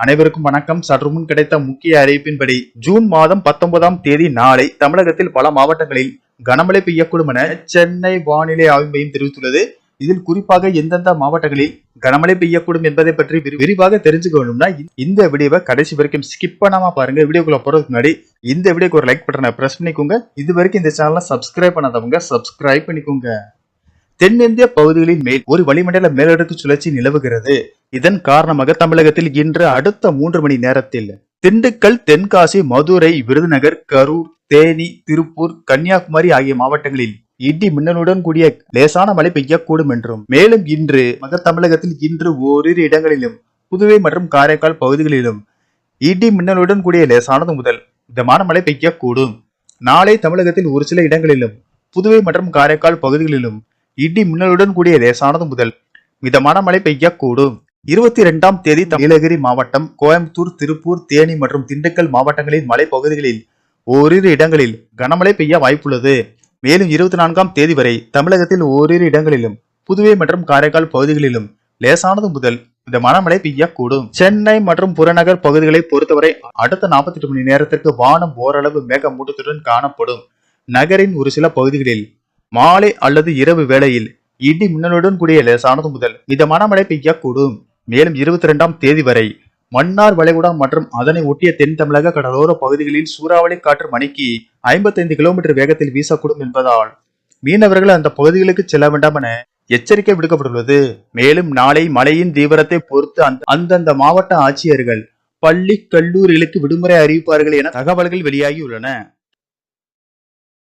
அனைவருக்கும் வணக்கம். சற்று முன் கிடைத்த முக்கிய அறிவிப்பின்படி ஜூன் மாதம் பத்தொன்பதாம் தேதி நாளை தமிழகத்தில் பல மாவட்டங்களில் கனமழை பெய்யக்கூடும் என சென்னை வானிலை ஆய்வு மையம் தெரிவித்துள்ளது. இதில் குறிப்பாக எந்தெந்த மாவட்டங்களில் கனமழை பெய்யக்கூடும் என்பதை பற்றி விரி- விரிவாக தெரிஞ்சுக்கணும்னா இந்த வீடியோவை கடைசி வரைக்கும் ஸ்கிப் பண்ணாம பாருங்க. வீடியோக்குள்ள போறதுக்கு முன்னாடி இந்த வீடியோக்கு ஒரு லைக் பட்டனை பிரஸ் பண்ணிக்கோங்க. இது வரைக்கும் இந்த சேனலை சப்ஸ்கிரைப் பண்ணாதவங்க சப்ஸ்கிரைப் பண்ணிக்கோங்க. தென்னிந்திய பகுதிகளின் மேல் ஒரு வளிமண்டல மேலடுக்கு சுழற்சி நிலவுகிறது. இதன் காரணமாக தமிழகத்தில் இன்று அடுத்த மூன்று மணி நேரத்தில் திண்டுக்கல் தென்காசி மதுரை விருதுநகர் கரூர் தேனி திருப்பூர் கன்னியாகுமரி ஆகிய மாவட்டங்களில் இடி மின்னலுடன் கூடிய லேசான மழை பெய்யக்கூடும் என்றும் மேலும் இன்று மக தமிழகத்தில் இன்று ஓரிரு இடங்களிலும் புதுவை மற்றும் காரைக்கால் பகுதிகளிலும் இடி மின்னலுடன் கூடிய லேசானது முதல் மிதமான மழை பெய்யக்கூடும். நாளை தமிழகத்தில் ஒரு சில இடங்களிலும் புதுவை மற்றும் காரைக்கால் பகுதிகளிலும் இடி மின்னலுடன் கூடிய லேசானது முதல் மிதமான மழை பெய்யக்கூடும். இருபத்தி இரண்டாம் தேதி நீலகிரி மாவட்டம் கோயம்புத்தூர் திருப்பூர் தேனி மற்றும் திண்டுக்கல் மாவட்டங்களின் மலைப்பகுதிகளில் ஓரிரு இடங்களில் கனமழை பெய்ய வாய்ப்புள்ளது. மேலும் இருபத்தி நான்காம் தேதி வரை தமிழகத்தில் ஓரிரு இடங்களிலும் புதுவை மற்றும் காரைக்கால் பகுதிகளிலும் லேசானது முதல் இந்த மனமழை பெய்யக்கூடும். சென்னை மற்றும் புறநகர் பகுதிகளை பொறுத்தவரை அடுத்த 48 மணி நேரத்திற்கு வானம் ஓரளவு மேகமூட்டத்துடன் காணப்படும். நகரின் ஒரு சில பகுதிகளில் மாலை அல்லது இரவு வேளையில் இடி மின்னலுடன் கூடிய லேசானது முதல் மிதமான மழை பெய்யக்கூடும். மேலும் இருபத்தி இரண்டாம் தேதி வரை மன்னார் வளைகுடா மற்றும் அதனை ஒட்டிய தென் தமிழக கடலோர பகுதிகளில் சூறாவளி காற்று மணிக்கு ஐம்பத்தைந்து கிலோமீட்டர் வேகத்தில் வீசக்கூடும் என்பதால் மீனவர்கள் அந்த பகுதிகளுக்கு செல்ல வேண்டாம் என எச்சரிக்கை விடுக்கப்பட்டுள்ளது. மேலும் நாளை மழையின் தீவிரத்தை பொறுத்து அந்த- அந்தந்த மாவட்ட ஆட்சியர்கள் பள்ளி கல்லூரிகளுக்கு விடுமுறை அறிவிப்பார்கள் என தகவல்கள் வெளியாகியுள்ளன.